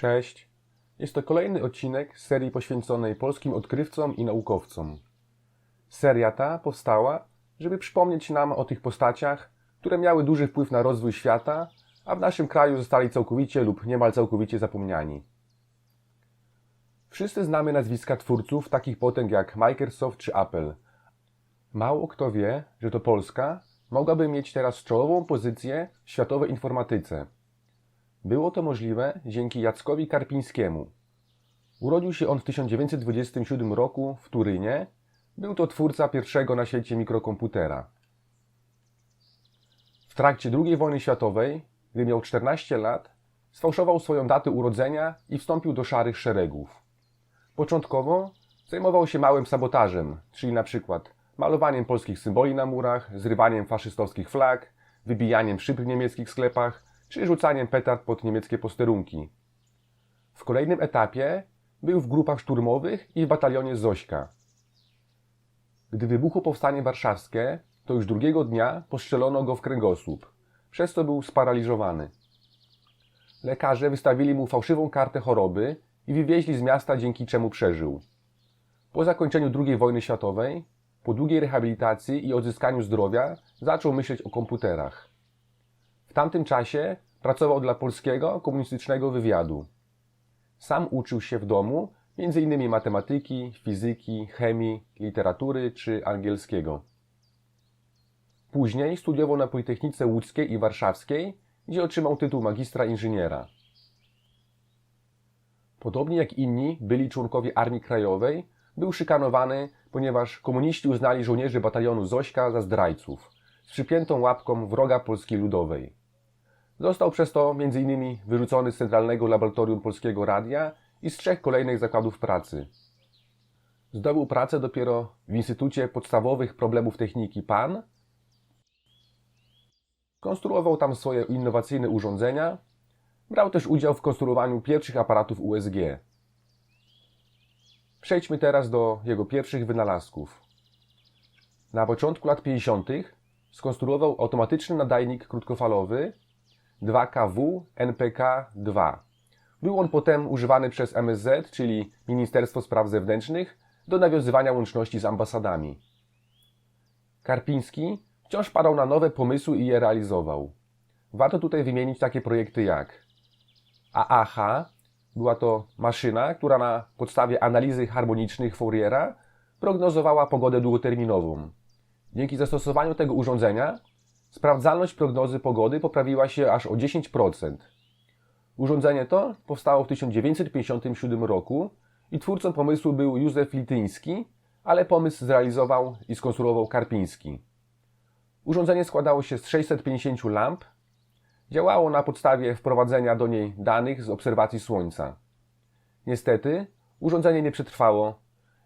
Cześć. Jest to kolejny odcinek serii poświęconej polskim odkrywcom i naukowcom. Seria ta powstała, żeby przypomnieć nam o tych postaciach, które miały duży wpływ na rozwój świata, a w naszym kraju zostali całkowicie lub niemal całkowicie zapomniani. Wszyscy znamy nazwiska twórców takich potęg jak Microsoft czy Apple. Mało kto wie, że to Polska mogłaby mieć teraz czołową pozycję w światowej informatyce. Było to możliwe dzięki Jackowi Karpińskiemu. Urodził się on w 1927 roku w Turynie. Był to twórca pierwszego na świecie mikrokomputera. W trakcie II wojny światowej, gdy miał 14 lat, sfałszował swoją datę urodzenia i wstąpił do szarych szeregów. Początkowo zajmował się małym sabotażem, czyli na przykład malowaniem polskich symboli na murach, zrywaniem faszystowskich flag, wybijaniem szyb w niemieckich sklepach czy rzucaniem petard pod niemieckie posterunki. W kolejnym etapie był w grupach szturmowych i w batalionie Zośka. Gdy wybuchło powstanie warszawskie, to już drugiego dnia postrzelono go w kręgosłup, przez co był sparaliżowany. Lekarze wystawili mu fałszywą kartę choroby i wywieźli z miasta, dzięki czemu przeżył. Po zakończeniu II wojny światowej, po długiej rehabilitacji i odzyskaniu zdrowia, zaczął myśleć o komputerach. W tamtym czasie pracował dla polskiego komunistycznego wywiadu. Sam uczył się w domu m.in. matematyki, fizyki, chemii, literatury czy angielskiego. Później studiował na Politechnice Łódzkiej i Warszawskiej, gdzie otrzymał tytuł magistra inżyniera. Podobnie jak inni byli członkowie Armii Krajowej, był szykanowany, ponieważ komuniści uznali żołnierzy batalionu Zośka za zdrajców, z przypiętą łapką wroga Polski Ludowej. Został przez to m.in. wyrzucony z Centralnego Laboratorium Polskiego Radia i z trzech kolejnych zakładów pracy. Zdobył pracę dopiero w Instytucie Podstawowych Problemów Techniki PAN. Konstruował tam swoje innowacyjne urządzenia. Brał też udział w konstruowaniu pierwszych aparatów USG. Przejdźmy teraz do jego pierwszych wynalazków. Na początku lat 50. skonstruował automatyczny nadajnik krótkofalowy 2KW NPK-2. Był on potem używany przez MSZ, czyli Ministerstwo Spraw Zewnętrznych, do nawiązywania łączności z ambasadami. Karpiński wciąż padał na nowe pomysły i je realizował. Warto tutaj wymienić takie projekty jak AAH, była to maszyna, która na podstawie analizy harmonicznych Fouriera prognozowała pogodę długoterminową. Dzięki zastosowaniu tego urządzenia sprawdzalność prognozy pogody poprawiła się aż o 10%. Urządzenie to powstało w 1957 roku i twórcą pomysłu był Józef Lityński, ale pomysł zrealizował i skonstruował Karpiński. Urządzenie składało się z 650 lamp, działało na podstawie wprowadzenia do niej danych z obserwacji Słońca. Niestety, urządzenie nie przetrwało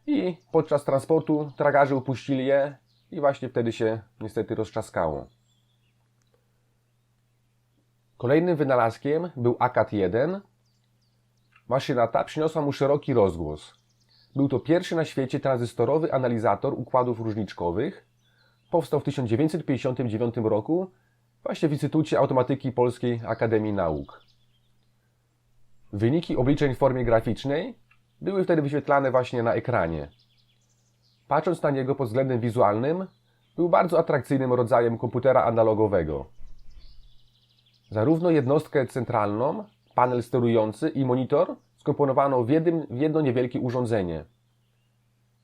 i podczas transportu tragarze upuścili je i właśnie wtedy się niestety rozczaskało. Kolejnym wynalazkiem był AKAT-1. Maszyna ta przyniosła mu szeroki rozgłos. Był to pierwszy na świecie tranzystorowy analizator układów różniczkowych. Powstał w 1959 roku właśnie w Instytucie Automatyki Polskiej Akademii Nauk. Wyniki obliczeń w formie graficznej były wtedy wyświetlane właśnie na ekranie. Patrząc na niego pod względem wizualnym, był bardzo atrakcyjnym rodzajem komputera analogowego. Zarówno jednostkę centralną, panel sterujący i monitor skomponowano w, jednym, w jedno niewielkie urządzenie.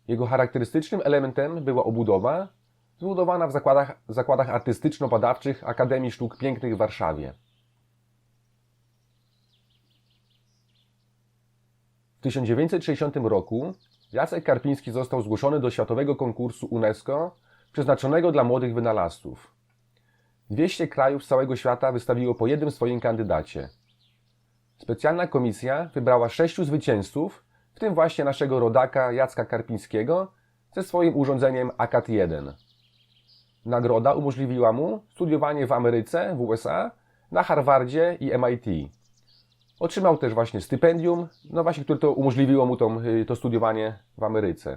Jego charakterystycznym elementem była obudowa, zbudowana w zakładach, zakładach artystyczno-badawczych Akademii Sztuk Pięknych w Warszawie. W 1960 roku Jacek Karpiński został zgłoszony do Światowego Konkursu UNESCO przeznaczonego dla młodych wynalazców. 200 krajów z całego świata wystawiło po jednym swoim kandydacie. Specjalna komisja wybrała sześciu zwycięzców, w tym właśnie naszego rodaka Jacka Karpińskiego ze swoim urządzeniem AKAT-1. Nagroda umożliwiła mu studiowanie w Ameryce, w USA, na Harvardzie i MIT. Otrzymał też właśnie stypendium, no właśnie, które to umożliwiło mu to, to studiowanie w Ameryce.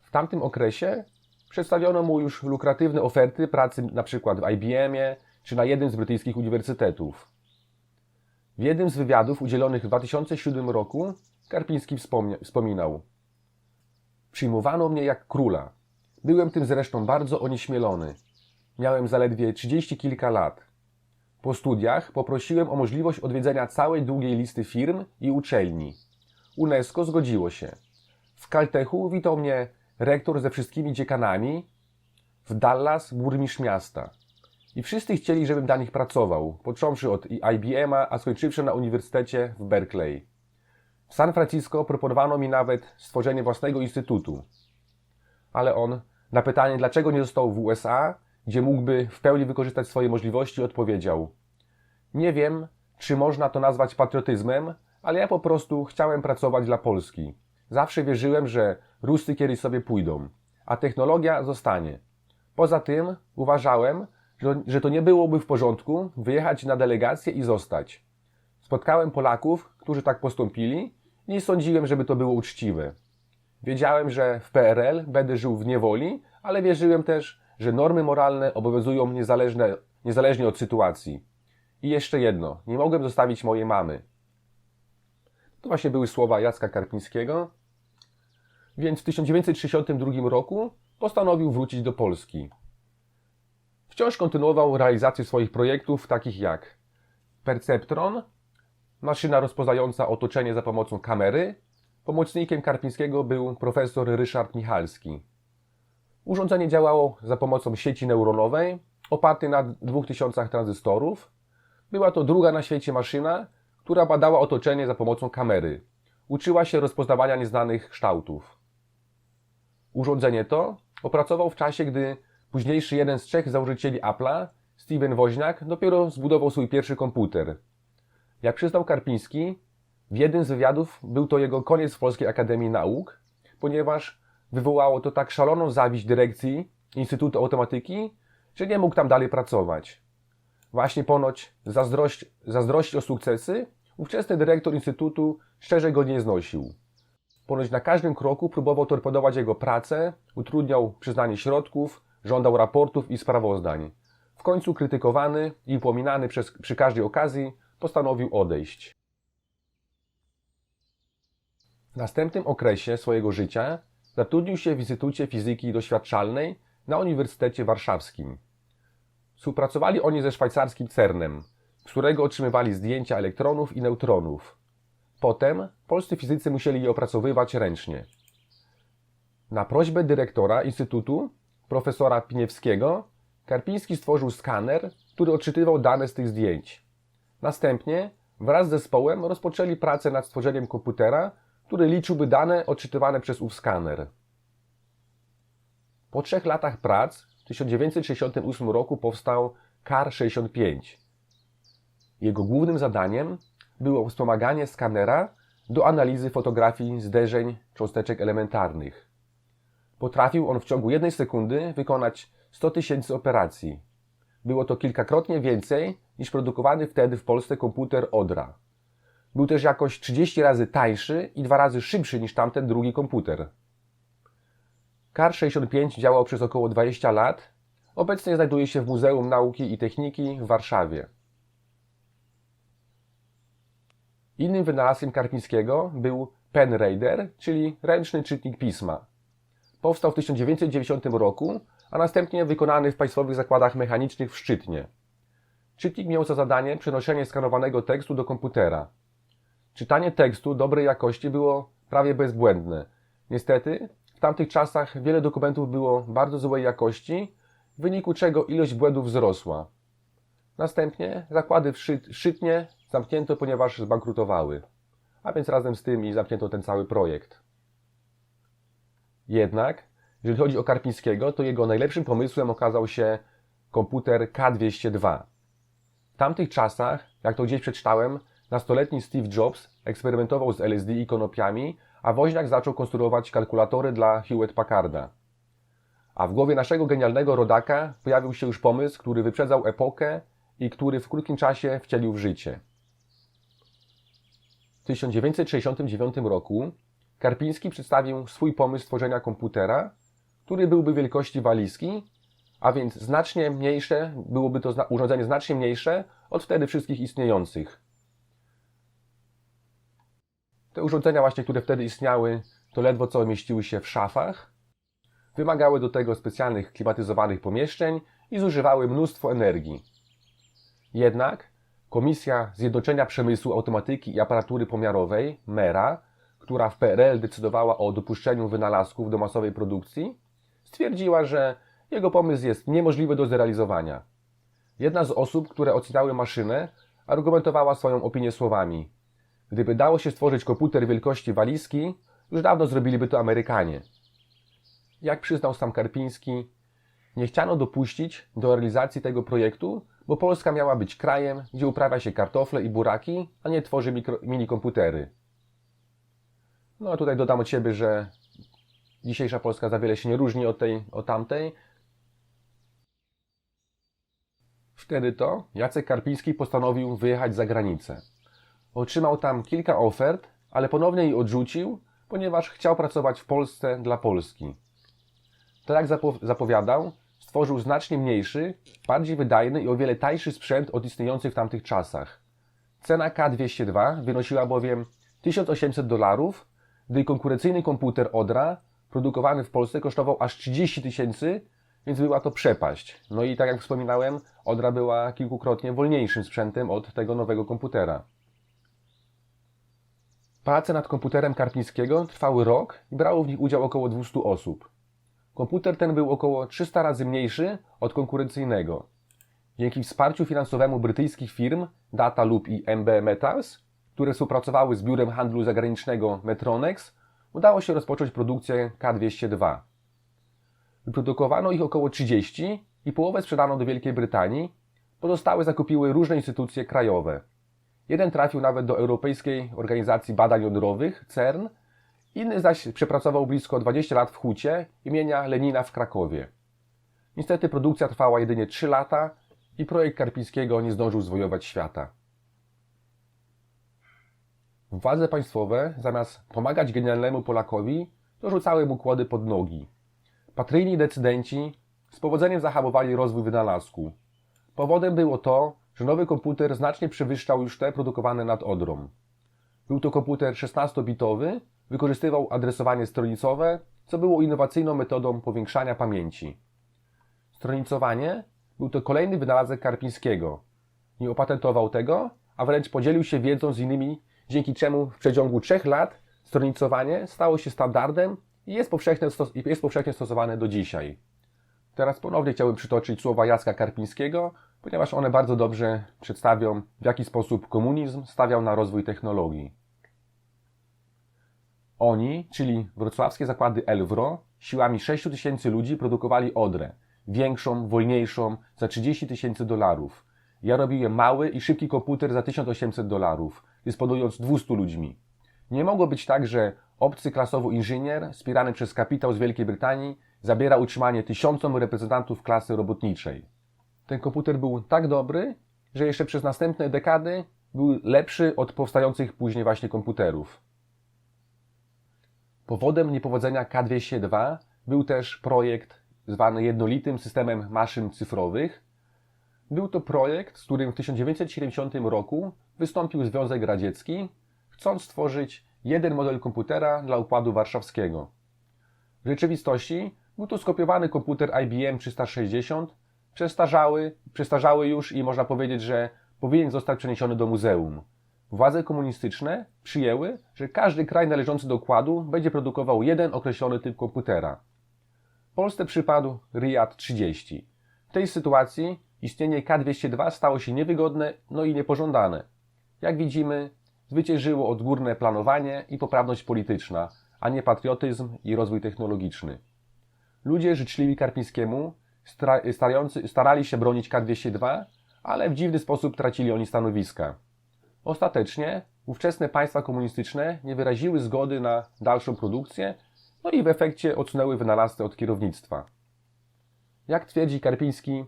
W tamtym okresie przedstawiono mu już lukratywne oferty pracy np. w IBM-ie czy na jednym z brytyjskich uniwersytetów. W jednym z wywiadów udzielonych w 2007 roku Karpiński wspominał Przyjmowano mnie jak króla. Byłem tym zresztą bardzo onieśmielony. Miałem zaledwie trzydzieści kilka lat. Po studiach poprosiłem o możliwość odwiedzenia całej długiej listy firm i uczelni. UNESCO zgodziło się. W Caltechu witał mnie rektor ze wszystkimi dziekanami, w Dallas burmistrz miasta. I wszyscy chcieli, żebym dla nich pracował, począwszy od IBM-a, a skończywszy na uniwersytecie w Berkeley. W San Francisco proponowano mi nawet stworzenie własnego instytutu. Ale on, na pytanie, dlaczego nie został w USA, gdzie mógłby w pełni wykorzystać swoje możliwości, odpowiedział: Nie wiem, czy można to nazwać patriotyzmem, ale ja po prostu chciałem pracować dla Polski. Zawsze wierzyłem, że Rusy kiedyś sobie pójdą, a technologia zostanie. Poza tym uważałem, że- to nie byłoby w porządku wyjechać na delegację i zostać. Spotkałem Polaków, którzy tak postąpili i nie sądziłem, żeby to było uczciwe. Wiedziałem, że w PRL będę żył w niewoli, ale wierzyłem też, że normy moralne obowiązują niezależne, niezależnie od sytuacji. I jeszcze jedno, nie mogłem zostawić mojej mamy. To właśnie były słowa Jacka Karpińskiego. Więc w 1962 roku postanowił wrócić do Polski. Wciąż kontynuował realizację swoich projektów, takich jak Perceptron, maszyna rozpoznająca otoczenie za pomocą kamery. Pomocnikiem Karpińskiego był profesor Ryszard Michalski. Urządzenie działało za pomocą sieci neuronowej, opartej na 2000 tranzystorów. Była to druga na świecie maszyna, która badała otoczenie za pomocą kamery. Uczyła się rozpoznawania nieznanych kształtów. Urządzenie to opracował w czasie, gdy późniejszy jeden z trzech założycieli Apple'a, Steven Woźniak, dopiero zbudował swój pierwszy komputer. Jak przyznał Karpiński, w jednym z wywiadów był to jego koniec w Polskiej Akademii Nauk, ponieważ wywołało to tak szaloną zawiść dyrekcji Instytutu Automatyki, że nie mógł tam dalej pracować. Właśnie ponoć zazdrość, o sukcesy, ówczesny dyrektor Instytutu szczerze go nie znosił. Ponoć na każdym kroku próbował torpedować jego pracę, utrudniał przyznanie środków, żądał raportów i sprawozdań. W końcu krytykowany i upominany przez, przy każdej okazji postanowił odejść. W następnym okresie swojego życia zatrudnił się w Instytucie Fizyki Doświadczalnej na Uniwersytecie Warszawskim. Współpracowali oni ze szwajcarskim CERNem, z którego otrzymywali zdjęcia elektronów i neutronów. Potem polscy fizycy musieli je opracowywać ręcznie. Na prośbę dyrektora Instytutu, profesora Piniewskiego, Karpiński stworzył skaner, który odczytywał dane z tych zdjęć. Następnie wraz z zespołem rozpoczęli pracę nad stworzeniem komputera, który liczyłby dane odczytywane przez ów skaner. Po trzech latach prac w 1968 roku powstał KAR-65. Jego głównym zadaniem było wspomaganie skanera do analizy fotografii zderzeń cząsteczek elementarnych. Potrafił on w ciągu jednej sekundy wykonać 100 tysięcy operacji. Było to kilkakrotnie więcej niż produkowany wtedy w Polsce komputer Odra. Był też jakoś 30 razy tańszy i dwa razy szybszy niż tamten drugi komputer. KAR-65 działał przez około 20 lat. Obecnie znajduje się w Muzeum Nauki i Techniki w Warszawie. Innym wynalazkiem Karpińskiego był Pen czyli ręczny czytnik pisma. Powstał w 1990 roku, a następnie wykonany w Państwowych Zakładach Mechanicznych w Szczytnie. Czytnik miał za zadanie przenoszenie skanowanego tekstu do komputera. Czytanie tekstu dobrej jakości było prawie bezbłędne. Niestety, w tamtych czasach wiele dokumentów było bardzo złej jakości, w wyniku czego ilość błędów wzrosła. Następnie zakłady w Szyt- Szczytnie zamknięto, ponieważ zbankrutowały, a więc razem z tym i zamknięto ten cały projekt. Jednak, jeżeli chodzi o Karpińskiego, to jego najlepszym pomysłem okazał się komputer K202. W tamtych czasach, jak to gdzieś przeczytałem, nastoletni Steve Jobs eksperymentował z LSD i konopiami, a Woźniak zaczął konstruować kalkulatory dla Hewlett Packarda. A w głowie naszego genialnego rodaka pojawił się już pomysł, który wyprzedzał epokę i który w krótkim czasie wcielił w życie. W 1969 roku Karpiński przedstawił swój pomysł stworzenia komputera, który byłby wielkości walizki, a więc znacznie mniejsze, byłoby to urządzenie znacznie mniejsze od wtedy wszystkich istniejących. Te urządzenia właśnie, które wtedy istniały, to ledwo co mieściły się w szafach. Wymagały do tego specjalnych klimatyzowanych pomieszczeń i zużywały mnóstwo energii. Jednak Komisja Zjednoczenia Przemysłu Automatyki i Aparatury Pomiarowej, MERA, która w PRL decydowała o dopuszczeniu wynalazków do masowej produkcji, stwierdziła, że jego pomysł jest niemożliwy do zrealizowania. Jedna z osób, które oceniały maszynę, argumentowała swoją opinię słowami: Gdyby dało się stworzyć komputer wielkości walizki, już dawno zrobiliby to Amerykanie. Jak przyznał sam Karpiński, nie chciano dopuścić do realizacji tego projektu, bo Polska miała być krajem, gdzie uprawia się kartofle i buraki, a nie tworzy mikro, minikomputery. No a tutaj dodam od siebie, że dzisiejsza Polska za wiele się nie różni od tej, od tamtej. Wtedy to Jacek Karpiński postanowił wyjechać za granicę. Otrzymał tam kilka ofert, ale ponownie je odrzucił, ponieważ chciał pracować w Polsce dla Polski. Tak jak zapo zapowiadał, stworzył znacznie mniejszy, bardziej wydajny i o wiele tańszy sprzęt od istniejących w tamtych czasach. Cena K202 wynosiła bowiem 1800 dolarów, gdy konkurencyjny komputer Odra, produkowany w Polsce, kosztował aż 30 tysięcy, więc była to przepaść. No i tak jak wspominałem, Odra była kilkukrotnie wolniejszym sprzętem od tego nowego komputera. Prace nad komputerem Karpińskiego trwały rok i brało w nich udział około 200 osób. Komputer ten był około 300 razy mniejszy od konkurencyjnego. Dzięki wsparciu finansowemu brytyjskich firm Dataloop i MB Metals, które współpracowały z biurem handlu zagranicznego Metronex, udało się rozpocząć produkcję K202. Wyprodukowano ich około 30 i połowę sprzedano do Wielkiej Brytanii, pozostałe zakupiły różne instytucje krajowe. Jeden trafił nawet do Europejskiej Organizacji Badań Jądrowych, CERN, inny zaś przepracował blisko 20 lat w hucie imienia Lenina w Krakowie. Niestety produkcja trwała jedynie 3 lata i projekt Karpińskiego nie zdążył zwojować świata. Władze państwowe, zamiast pomagać genialnemu Polakowi, dorzucały mu kłody pod nogi. Patryjni decydenci z powodzeniem zahamowali rozwój wynalazku. Powodem było to, że nowy komputer znacznie przewyższał już te produkowane nad Odrą. Był to komputer 16-bitowy, wykorzystywał adresowanie stronicowe, co było innowacyjną metodą powiększania pamięci. Stronicowanie był to kolejny wynalazek Karpińskiego. Nie opatentował tego, a wręcz podzielił się wiedzą z innymi, dzięki czemu w przeciągu trzech lat stronicowanie stało się standardem i jest powszechnie, jest powszechnie stosowane do dzisiaj. Teraz ponownie chciałbym przytoczyć słowa Jacka Karpińskiego, ponieważ one bardzo dobrze przedstawią, w jaki sposób komunizm stawiał na rozwój technologii. Oni, czyli wrocławskie zakłady Elwro, siłami 6 tysięcy ludzi produkowali Odrę, większą, wolniejszą, za 30 tysięcy dolarów. Ja robiłem mały i szybki komputer za 1800 dolarów, dysponując 200 ludźmi. Nie mogło być tak, że obcy klasowo inżynier, wspierany przez kapitał z Wielkiej Brytanii, zabiera utrzymanie tysiącom reprezentantów klasy robotniczej. Ten komputer był tak dobry, że jeszcze przez następne dekady był lepszy od powstających później właśnie komputerów. Powodem niepowodzenia K202 był też projekt zwany jednolitym systemem maszyn cyfrowych. Był to projekt, z którym w 1970 roku wystąpił Związek Radziecki, chcąc stworzyć jeden model komputera dla Układu Warszawskiego. W rzeczywistości był to skopiowany komputer IBM 360, przestarzały, przestarzały już i można powiedzieć, że powinien zostać przeniesiony do muzeum. Władze komunistyczne przyjęły, że każdy kraj należący do układu będzie produkował jeden określony typ komputera. Polsce przypadł Riad 30. W tej sytuacji istnienie K202 stało się niewygodne, no i niepożądane. Jak widzimy, zwyciężyło odgórne planowanie i poprawność polityczna, a nie patriotyzm i rozwój technologiczny. Ludzie życzliwi Karpińskiemu starali się bronić K202, ale w dziwny sposób tracili oni stanowiska. Ostatecznie ówczesne państwa komunistyczne nie wyraziły zgody na dalszą produkcję, no i w efekcie odsunęły wynalazcę od kierownictwa. Jak twierdzi Karpiński,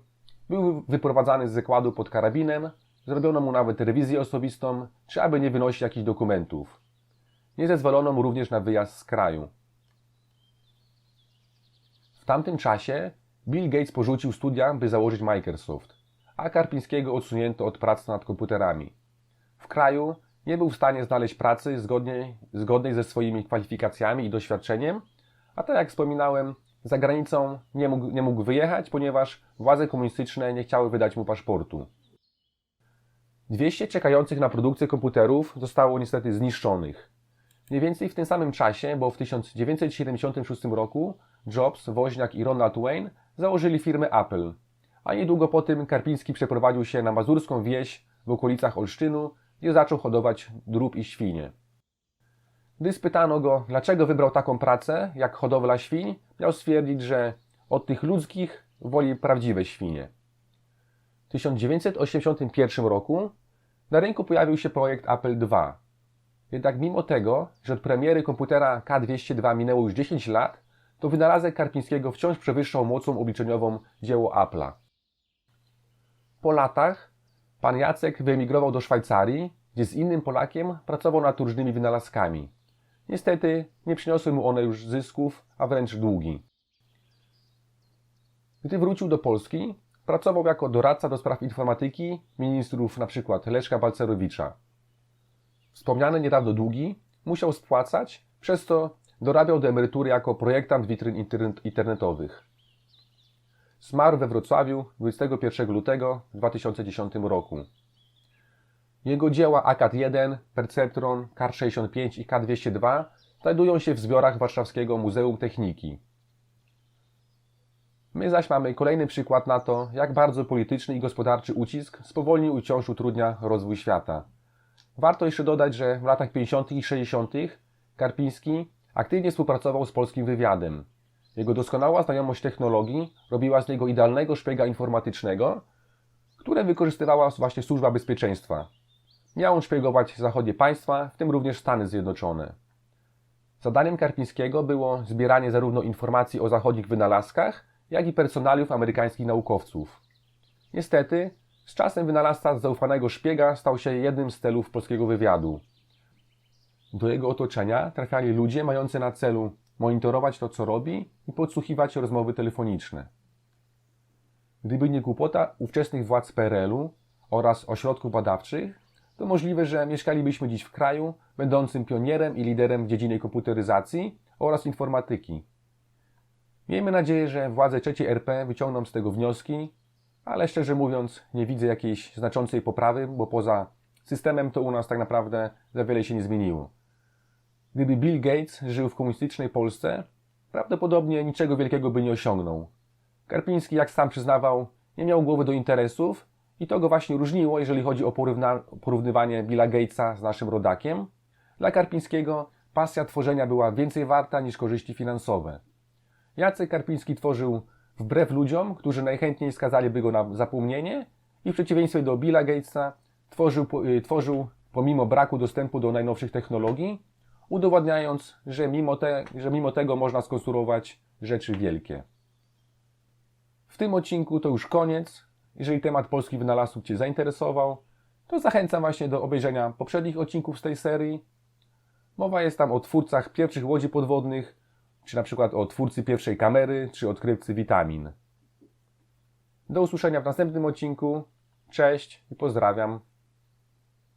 był wyprowadzany z zakładu pod karabinem, zrobiono mu nawet rewizję osobistą, czy aby nie wynosić jakichś dokumentów. Nie zezwolono mu również na wyjazd z kraju. W tamtym czasie Bill Gates porzucił studia, by założyć Microsoft, a Karpińskiego odsunięto od pracy nad komputerami. W kraju nie był w stanie znaleźć pracy zgodnej, zgodnej ze swoimi kwalifikacjami i doświadczeniem, a tak jak wspominałem, za granicą nie mógł, nie mógł wyjechać, ponieważ władze komunistyczne nie chciały wydać mu paszportu. 200 czekających na produkcję komputerów zostało niestety zniszczonych. Mniej więcej w tym samym czasie, bo w 1976 roku Jobs, Woźniak i Ronald Wayne założyli firmę Apple, a niedługo po tym Karpiński przeprowadził się na mazurską wieś w okolicach Olsztynu, gdzie zaczął hodować drób i świnie. Gdy spytano go, dlaczego wybrał taką pracę jak hodowla świń, miał stwierdzić, że od tych ludzkich woli prawdziwe świnie. W 1981 roku na rynku pojawił się projekt Apple II. Jednak mimo tego, że od premiery komputera K202 minęło już 10 lat, to wynalazek Karpińskiego wciąż przewyższał mocą obliczeniową dzieło Apple'a. Po latach pan Jacek wyemigrował do Szwajcarii, gdzie z innym Polakiem pracował nad różnymi wynalazkami. Niestety nie przyniosły mu one już zysków, a wręcz długi. Gdy wrócił do Polski, pracował jako doradca do spraw informatyki ministrów np. Leszka Balcerowicza. Wspomniane niedawno długi musiał spłacać, przez co dorabiał do emerytury jako projektant witryn internetowych. Zmarł we Wrocławiu 21 lutego 2010 roku. Jego dzieła AKAD 1, Perceptron, KAR 65 i K202 znajdują się w zbiorach Warszawskiego Muzeum Techniki. My zaś mamy kolejny przykład na to, jak bardzo polityczny i gospodarczy ucisk spowolnił i wciąż utrudnia rozwój świata. Warto jeszcze dodać, że w latach 50. i 60. Karpiński aktywnie współpracował z polskim wywiadem. Jego doskonała znajomość technologii robiła z niego idealnego szpiega informatycznego, które wykorzystywała właśnie służba bezpieczeństwa. Miał on szpiegować zachodnie państwa, w tym również Stany Zjednoczone. Zadaniem Karpińskiego było zbieranie zarówno informacji o zachodnich wynalazkach, jak i personaliów amerykańskich naukowców. Niestety, z czasem wynalazca zaufanego szpiega stał się jednym z celów polskiego wywiadu. Do jego otoczenia trafiali ludzie mający na celu monitorować to, co robi i podsłuchiwać rozmowy telefoniczne. Gdyby nie głupota ówczesnych władz PRL-u oraz ośrodków badawczych, to możliwe, że mieszkalibyśmy dziś w kraju będącym pionierem i liderem w dziedzinie komputeryzacji oraz informatyki. Miejmy nadzieję, że władze III RP wyciągną z tego wnioski, ale szczerze mówiąc nie widzę jakiejś znaczącej poprawy, bo poza systemem to u nas tak naprawdę za wiele się nie zmieniło. Gdyby Bill Gates żył w komunistycznej Polsce, prawdopodobnie niczego wielkiego by nie osiągnął. Karpiński, jak sam przyznawał, nie miał głowy do interesów i to go właśnie różniło, jeżeli chodzi o porównywanie Billa Gatesa z naszym rodakiem. Dla Karpińskiego pasja tworzenia była więcej warta niż korzyści finansowe. Jacek Karpiński tworzył wbrew ludziom, którzy najchętniej skazaliby go na zapomnienie i w przeciwieństwie do Billa Gatesa tworzył, y, tworzył pomimo braku dostępu do najnowszych technologii, udowodniając, że mimo, te, że mimo tego można skonstruować rzeczy wielkie. W tym odcinku to już koniec. Jeżeli temat polskich wynalazków Cię zainteresował, to zachęcam właśnie do obejrzenia poprzednich odcinków z tej serii. Mowa jest tam o twórcach pierwszych łodzi podwodnych, czy na przykład o twórcy pierwszej kamery, czy odkrywcy witamin. Do usłyszenia w następnym odcinku. Cześć i pozdrawiam.